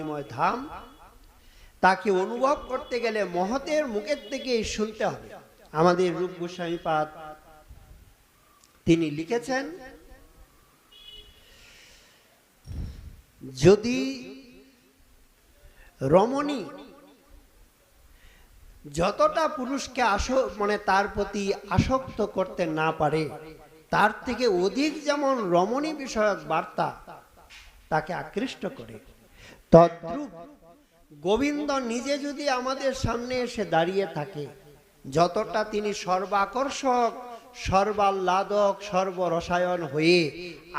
লাবণীময় ধাম। তাকে অনুভব করতে গেলে মহতের মুখের থেকে শুনতে হবে। আমাদের রূপ গোস্বামীপাদ তিনি লিখেছেন, যদি রমণী যতটা পুরুষকে আস মানে তার প্রতি আসক্ত করতে না পারে, তার থেকে অধিক যেমন রমণী বিষয়ক বার্তা তাকে আকৃষ্ট করে। তদ্রূপ গোবিন্দ নিজে যদি আমাদের সামনে এসে দাঁড়িয়ে থাকে, যতটা তিনি সর্বাকর্ষক, সর্বাহ্লাদক, সর্বরসায়ন হয়ে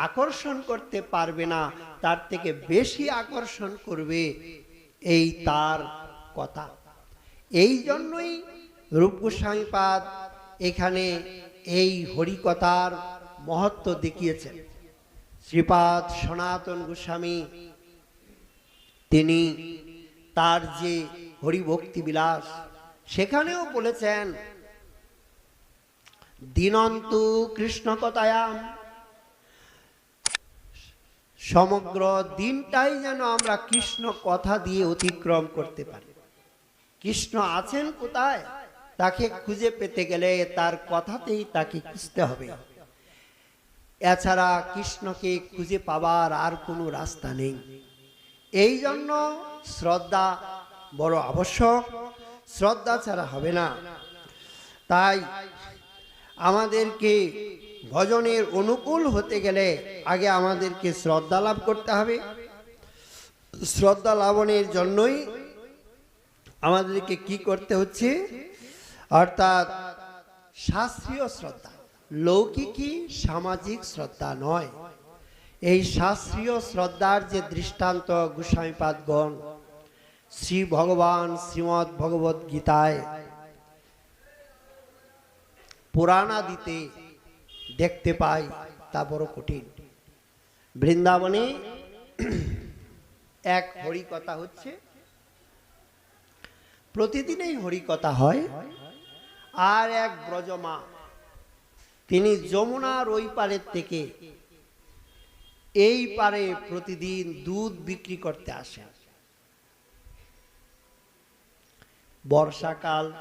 আকর্ষণ করতে পারবে না, তার থেকে বেশি আকর্ষণ করবে, এই তার কথা। এই জন্যই রূপ গোস্বামীপাদ এখানে এই হরিকথার মহত্ব দেখিয়েছেন। শ্রীপাদ সনাতন গোস্বামী তিনি তার যে হরিভক্তি বিলাস, সেখানেও বলেছেন, দিনন্তু কৃষ্ণ কথায়াম সমগ্র দিনটাই যেন আমরা কৃষ্ণ কথা দিয়ে অতিক্রম করতে পারি। কৃষ্ণ আছেন কোথায়? তাকে খুঁজে পেতে গেলে তার কথাতেই তাকে খুঁজতে হবে। এছাড়া কৃষ্ণকে খুঁজে পাবার আর কোনো রাস্তা নেই। এই জন্য শ্রদ্ধা বড় আবশ্যক। শ্রদ্ধা ছাড়া হবে না। তাই আমাদেরকে ভজনের অনুকূল হতে গেলে আগে আমাদেরকে শ্রদ্ধা লাভ করতে হবে। শ্রদ্ধা লাভনের জন্যই আমাদেরকে কি করতে হচ্ছে? অর্থাৎ শাস্ত্রীয় শ্রদ্ধা লৌকিকী সামাজিক শ্রদ্ধা নয়। এই শাস্ত্রীয় শ্রদ্ধার যে দৃষ্টান্ত গোস্বামীপাদগণ, শ্রী ভগবান শ্রীমৎ ভগবত গীতায় পুরাণাদিতে দেখতে পাই, তা বড় কঠিন। বৃন্দাবনে এক হরিকথা হচ্ছে, প্রতিদিনই হরিকথা হয়, আর এক ব্রজমা, তিনি যমুনার ওই পারের থেকে এই পারে প্রতিদিন দুধ বিক্রি করতে আসেন। বর্ষাকাল,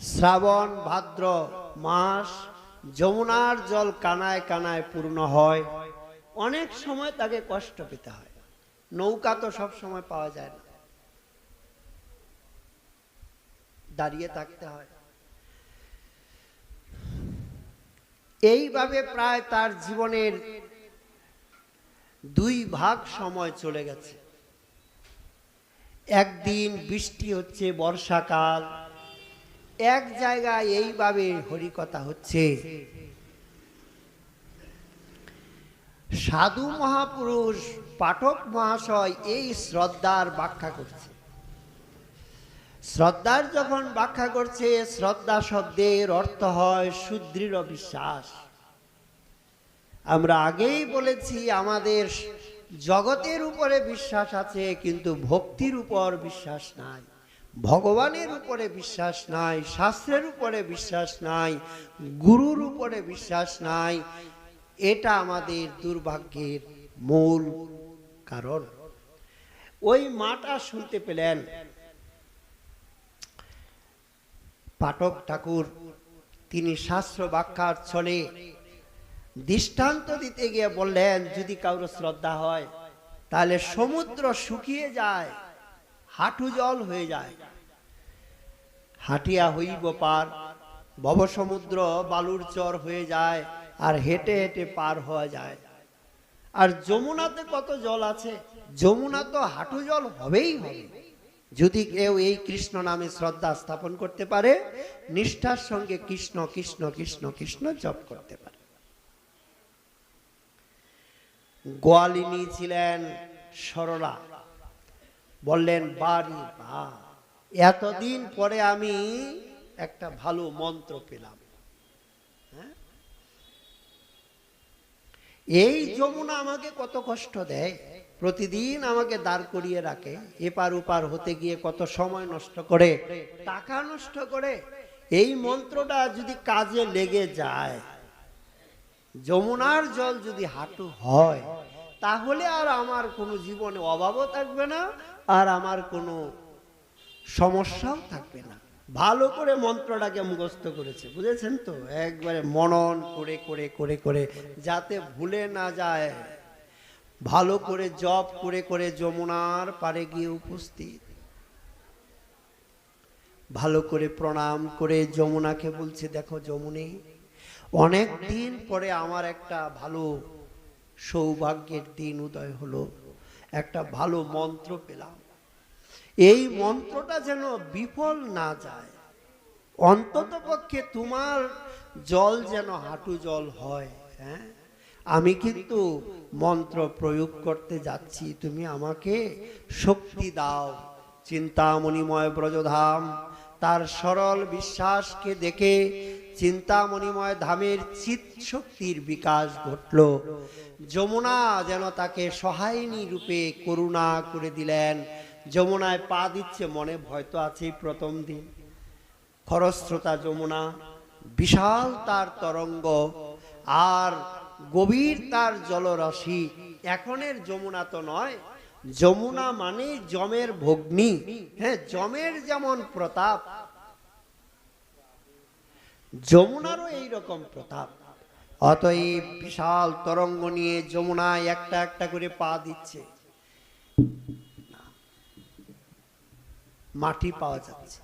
শ্রাবণ, ভাদ্র মাস, যমুনার জল কানায় কানায় পূর্ণ হয়। অনেক সময় তাকে কষ্ট পেতে হয়। নৌকা তো সব সময় পাওয়া যায় না। দাঁড়িয়ে থাকতে হয়। এইভাবে প্রায় তার জীবনের দুই ভাগ সময় চলে গেছে। একদিন বৃষ্টি হচ্ছে, বর্ষাকাল। এক জায়গায় এইভাবে হরিকথা হচ্ছে। সাধু মহাপুরুষ, পাঠক মহাশয় এই শ্রদ্ধার ব্যাখ্যা করছে। শ্রদ্ধার যখন ব্যাখ্যা করছে শ্রদ্ধা শব্দের অর্থ হয় সুদৃঢ় বিশ্বাস। আমরা আগেই বলেছি আমাদের জগতের উপরে বিশ্বাস আছে, কিন্তু ভক্তির উপর বিশ্বাস নাই। ভগবানের উপরে বিশ্বাস নাই, শাস্ত্রের উপরে বিশ্বাস নাই, গুরুর উপরে বিশ্বাস নাই। এটা আমাদের দুর্ভাগ্যের মূল কারণ। ওই মাটা শুনতে পেলেন পাঠক ঠাকুর, তিনি শাস্ত্র বাক্যার ছলে দৃষ্টান্ত দিতে গিয়ে বললেন, যদি কারও শ্রদ্ধা হয়, তাহলে সমুদ্র শুকিয়ে যায়, হাঁটু জল হয়ে যায়। হাঁটিয়া হইব পার, ভব সমুদ্র বালুর চর হয়ে যায়, আর হেঁটে হেঁটে পার হওয়া যায়। আর যমুনাতে কত জল আছে? যমুনা তো হাঁটু জল হবেই হবে। যদি কেউ এই কৃষ্ণ নামে শ্রদ্ধা স্থাপন করতে পারে, নিষ্ঠার সঙ্গে কৃষ্ণ কৃষ্ণ কৃষ্ণ কৃষ্ণ জপ করতে পারে। গোয়ালিনী ছিলেন সরলা। বললেন, বাড়ি বা এতদিন পরে আমি একটা ভালো মন্ত্র পেলাম। হ্যাঁ? এই যমুনা আমাকে কত কষ্ট দেয়, প্রতিদিন আমাকে দাঁড় করিয়ে রাখে, এপার ওপার হতে গিয়ে কত সময় নষ্ট করে, টাকা নষ্ট করে। এই মন্ত্রটা যদি কাজে লেগে যায় যমুনার জল যদি হাঁটু হয়, তাহলে আর আমার কোনো জীবনে অভাবও থাকবে না, আর আমার কোনো সমস্যাও থাকবে না। ভালো করে মন্ত্রটাকে মুখস্থ করেছে, বুঝেছেন তো? একবারে মনন করে করে করে করে, যাতে ভুলে না যায়। ভালো করে জপ করে করে যমুনার পারে গিয়ে উপস্থিত। ভালো করে প্রণাম করে যমুনাকে বলছে, দেখো যমুনে অনেক দিন পরে আমার একটা ভালো সৌভাগ্যের দিন উদয় হলো। একটা ভালো মন্ত্র পেলাম। এই মন্ত্রটা যেন বিফল না যায় অন্তত পক্ষে তোমার জল যেন হাঁটু জল হয় হ্যাঁ? আমি কিন্তু মন্ত্র প্রয়োগ করতে যাচ্ছি। তুমি আমাকে শক্তি দাও। চিন্তামণিময় ব্রজধাম তার সরল বিশ্বাসকে দেখে চিন্তামণিময় ধামের চিত শক্তির বিকাশ ঘটল। যমুনা যেন তাকে সহায়িনী রূপে করুণা করে দিলেন। যমুনায় পা দিচ্ছে মনে ভয় তো আছেই প্রথম দিন। খরস্রোতা যমুনা, বিশাল তার তরঙ্গ, আর গভীর তার জলরাশি। এখনের যমুনা তো নয়, যমুনা মানে জমের ভগ্নি। হ্যাঁ জমের যেমন প্রতাপ যমুনারও এই রকম প্রতাপ। অতএব বিশাল তরঙ্গ নিয়ে যমুনায় একটা একটা করে পা দিচ্ছে। মাটি পাওয়া যাচ্ছে।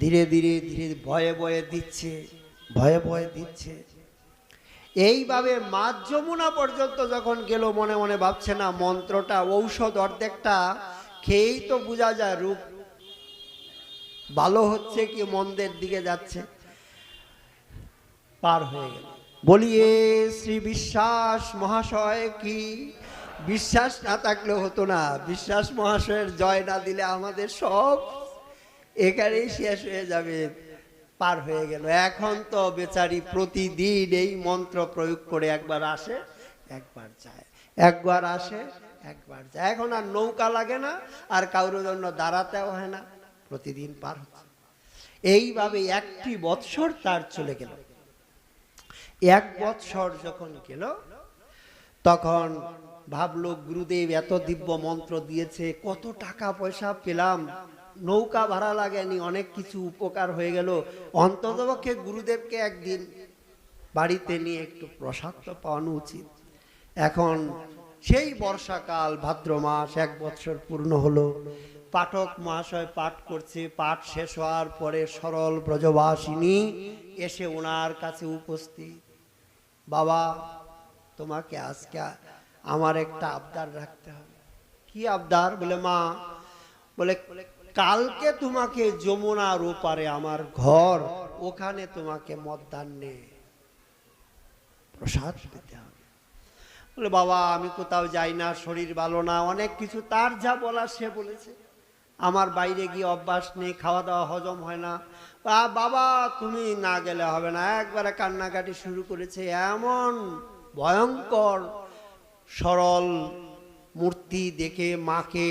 ধীরে ধীরে ধীরে ভয়ে ভয়ে দিচ্ছে, ভয়ে ভয়ে দিচ্ছে। এইভাবে মাঝ যমুনা পর্যন্ত যখন গেল, মনে মনে ভাবছে, না, মন্ত্রটা, ঔষধ অর্ধেকটা খেয়েই তো বোঝা যায় রূপ। ভালো হচ্ছে কি মন্দের দিকে যাচ্ছে? পার হয়ে গেল। বলিয়ে শ্রী বিশ্বাস মহাশয় কি? বিশ্বাস না থাকলে হতো না। বিশ্বাস মহাশয়ের জয় না দিলে আমাদের সব এখানেই শেষ হয়ে যাবে, পার হয়ে গেল। এখন তো বেচারি প্রতিদিন এই মন্ত্র প্রয়োগ করে একবার আসে, একবার যায়। একবার আসে, একবার যায়। এখন আর নৌকা লাগে না, আর কারোর জন্য দাঁড়াতেও হয় না। প্রতিদিন পার হচ্ছে। এইভাবে একটি বৎসর তার চলে গেল। এক বৎসর যখন গেল, তখন ভাবলো, গুরুদেব, এত দিব্য মন্ত্র দিয়েছে, কত টাকা পয়সা পেলাম, নৌকা ভাড়া লাগেনি, অনেক কিছু উপকার হয়ে গেল। অন্ততপক্ষে গুরুদেবকে একদিন বাড়িতে নিয়ে একটু প্রসাদ তো পাওয়ানো উচিত। এখন সেই বর্ষাকাল, ভাদ্র মাস, এক বৎসর পূর্ণ হলো। পাঠক মহাশয় পাঠ করছে, পাঠ শেষ হওয়ার পরে সরল ব্রজবাসিনী এসে ওনার কাছে উপস্থিত। বাবা, তোমাকে আজকে আমার একটা আবদার রাখতে হবে। কি আবদার? বলে, মা, বলে, কালকে তোমাকে যমুনার ওপারে আমার ঘর, ওখানে তোমাকে মধ্যাহ্নে প্রসাদ পেতে হবে। বলে, বাবা, আমি কোথাও যাই না, শরীর ভালো না, অনেক কিছু, তার যা বলার সে বলেছে। আমার বাইরে গিয়ে অভ্যাস নেই খাওয়া দাওয়া হজম হয় না। বাবা, তুমি না গেলে হবে না। একবারে কান্নাকাটি শুরু করেছে, এমন ভয়ঙ্কর, সরল মূর্তি দেখে মাকে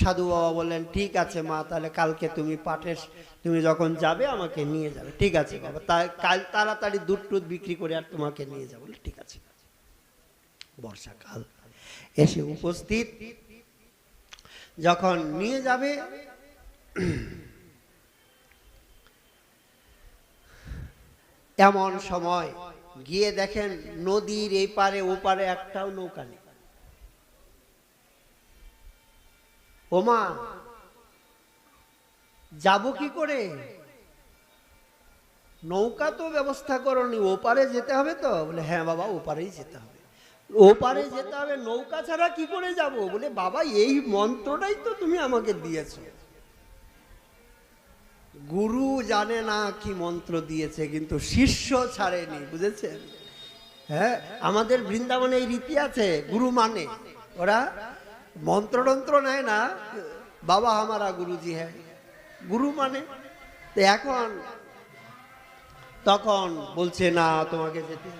সাধু বাবা বললেন, ঠিক আছে মা, তাহলে কালকে তুমি পাঠের তুমি যখন যাবে আমাকে নিয়ে যাবে। ঠিক আছে বাবা, তা, কাল তাড়াতাড়ি দুধ টুধ বিক্রি করে আর তোমাকে নিয়ে যাব। ঠিক আছে বর্ষাকাল এসে উপস্থিত। যখন নিয়ে যাবে, এমন সময় গিয়ে দেখেন নদীর এই পারে, ও পারে একটাও নৌকা নেই। ওমা, যাব কি করে? নৌকা তো ব্যবস্থা করনি ওপারে যেতে হবে তো? বলে হ্যাঁ বাবা ওপারেই যেতে হবে। ওপারে যেতে হবে, নৌকা ছাড়া কি করে যাব? বলে, বাবা, এই মন্ত্রটাই তো তুমি আমাকে দিয়েছ। গুরু জানে না কি মন্ত্র দিয়েছে, কিন্তু শিষ্য ছাড়েনি, বুঝেছেন? হ্যাঁ আমাদের বৃন্দাবনে এই রীতি আছে, গুরু মানে। ওরা মন্ত্রতন্ত্র নেয় না, বাবা আমারা গুরুজি হ্যাঁ। গুরু মানে। তো এখন, তখন বলছে, না, তোমাকে যেতে।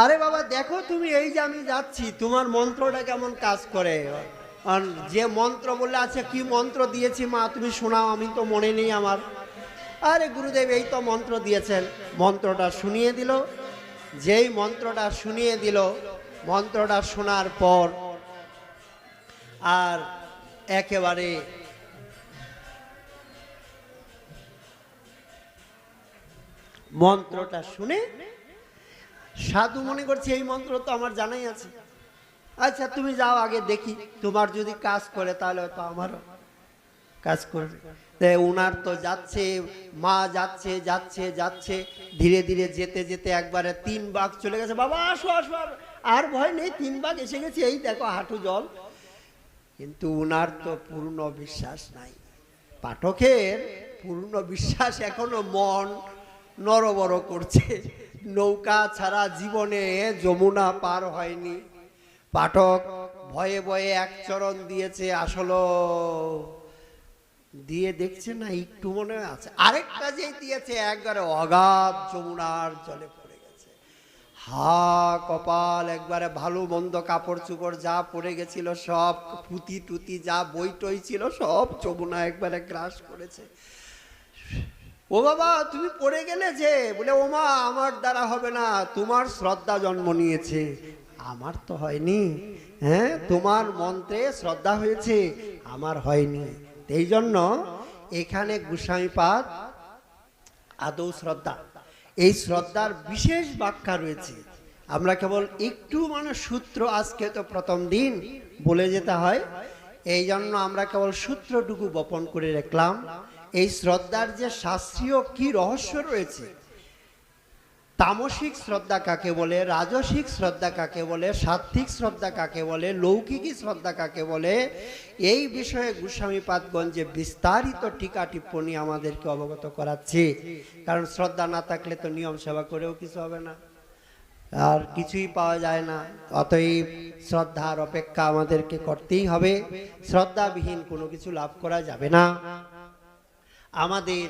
আরে বাবা, দেখো তুমি, এই যে আমি যাচ্ছি, তোমার মন্ত্রটা কেমন কাজ করে? আর যে মন্ত্র বললে আছে কি মন্ত্র দিয়েছি মা, তুমি শোনাও, আমি তো মনে নেই আমার। আরে গুরুদেব, এই তো মন্ত্র দিয়েছেন। মন্ত্রটা শুনিয়ে দিল। যেই মন্ত্রটা শুনিয়ে দিল, মন্ত্রটা শোনার পর আর একেবারে মন্ত্রটা শুনে সাধু মনে করছে এই মন্ত্র তো আমার জানাই আছে। আচ্ছা তুমি যাও আগে দেখি, তোমার যদি কাজ করে তাহলে হয়তো আমারও কাজ করবে। তা ওনার তো যাচ্ছে, মা যাচ্ছে যাচ্ছে যাচ্ছে, ধীরে ধীরে যেতে যেতে একবারে তিন বাঘ চলে গেছে। বাবা, আসো আসো আর- ভয় নেই, তিন বাঘ এসে গেছে, এই দেখো হাঁটু জল। কিন্তু ওনার তো পূর্ণ বিশ্বাস নাই। পাঠকের পূর্ণ বিশ্বাস এখনও মন নরবর করছে। নৌকা ছাড়া জীবনে যমুনা পার হয়নি। পাঠক ভয়ে ভয়ে এক চরণ দিয়েছে আসলো। দিয়ে দেখছে না, একটু মনে আছে। আরেকটা যে দিয়েছে, একবারে অগাধ যমুনার জলে পড়ে গেছে। হা, কপাল, একবারে ভালো মন্দ কাপড় চুপড় যা পড়ে গেছিল, সব পুঁতি টুতি যা বই টই ছিল, সব যমুনা একবারে গ্রাস করেছে। ও বাবা, তুমি পড়ে গেলে যে? বলে ও মা আমার দ্বারা হবে না, তোমার শ্রদ্ধা জন্ম নিয়েছে। আমার তো হয়নি। হ্যাঁ তোমার মন্ত্রে শ্রদ্ধা হয়েছে, আমার হয়নি। এই জন্য এখানে গোস্বামীপাদ আদৌ শ্রদ্ধা। এই শ্রদ্ধার বিশেষ ব্যাখ্যা রয়েছে। আমরা কেবল একটু মানে সূত্র আজকে তো প্রথম দিন বলে যেতে হয়। এই জন্য আমরা কেবল সূত্রটুকু বপন করে রাখলাম। এই শ্রদ্ধার যে শাস্ত্রীয় কি রহস্য রয়েছে? তামসিক শ্রদ্ধা কাকে বলে? রাজসিক শ্রদ্ধা কাকে বলে? সাত্বিক শ্রদ্ধা কাকে বলে? লৌকিকী শ্রদ্ধা কাকে বলে? এই বিষয়ে গোস্বামী পাদগঞ্জে বিস্তারিত টিকা টিপ্পণী আমাদেরকে অবগত করাচ্ছে। কারণ শ্রদ্ধা না থাকলে তো নিয়ম সেবা করেও কিছু হবে না। আর কিছুই পাওয়া যায় না। অতএব শ্রদ্ধার অপেক্ষা আমাদেরকে করতেই হবে। শ্রদ্ধাবিহীন কোনো কিছু লাভ করা যাবে না। আমাদের